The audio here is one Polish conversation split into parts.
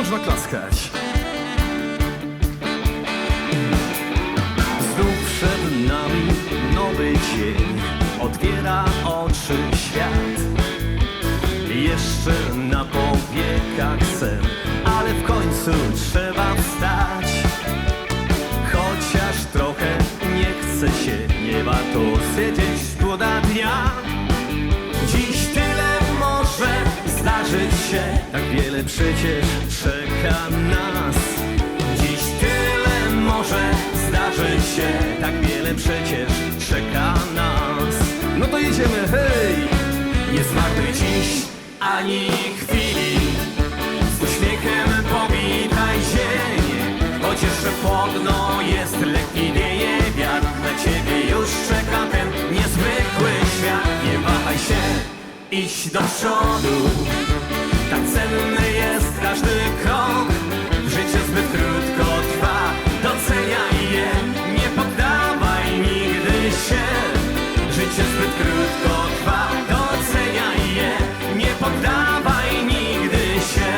można klaskać. Znów przed nami nowy dzień, otwiera oczy świat. Jeszcze na powiekach sen, ale w końcu trzeba wstać. Chociaż trochę nie chce się, nie warto siedzieć szkoda dnia. Przecież czeka nas. Dziś tyle może zdarzyć się, tak wiele przecież czeka nas. No to jedziemy, hej! Nie zmarnuj dziś ani chwili, z uśmiechem powitaj ziemię. Choć jeszcze chłodno jest, lekki wieje wiatr, na ciebie już czeka ten niezwykły świat. Nie wahaj się, idź do przodu, tak cenny jest każdy krok. Życie zbyt krótko trwa, doceniaj je, nie poddawaj nigdy się. Życie zbyt krótko trwa, doceniaj je, nie poddawaj nigdy się.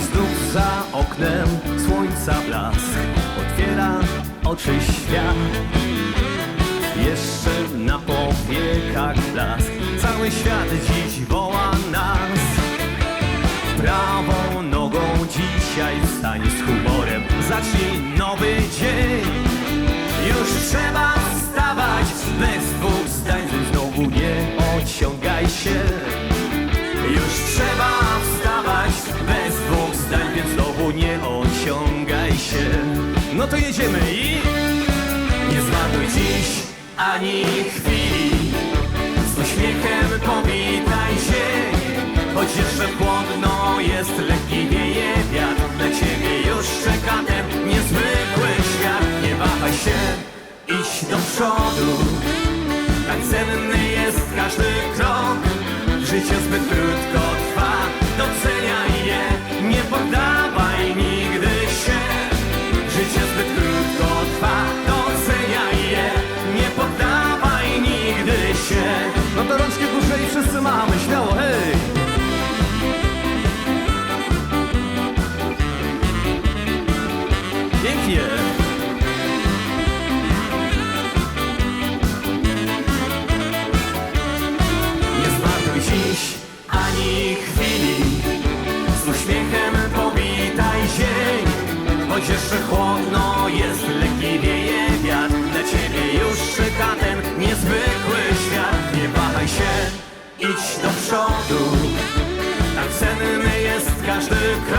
Znów za oknem słońca blask otwiera oczy świat. Jeszcze na powiekach blask, cały świat dziś woła nie ociągaj się. No to jedziemy i nie zmarnuj dziś ani chwili. Z uśmiechem powitaj ziemię, choć jeszcze chłodno jest, lekki wieje wiatr. Na ciebie już czeka ten niezwykły świat. Nie wahaj się, idź do przodu. Tak cenny jest każdy krok Życie zbyt krótko Pięknie! Nie zmarnuj dziś ani chwili. Z uśmiechem powitaj dzień Choć jeszcze chłodno jest, lekki wieje wiatr. Dla ciebie już czeka ten niezwykły świat. Nie wahaj się, idź do przodu. Tak cenny jest każdy krok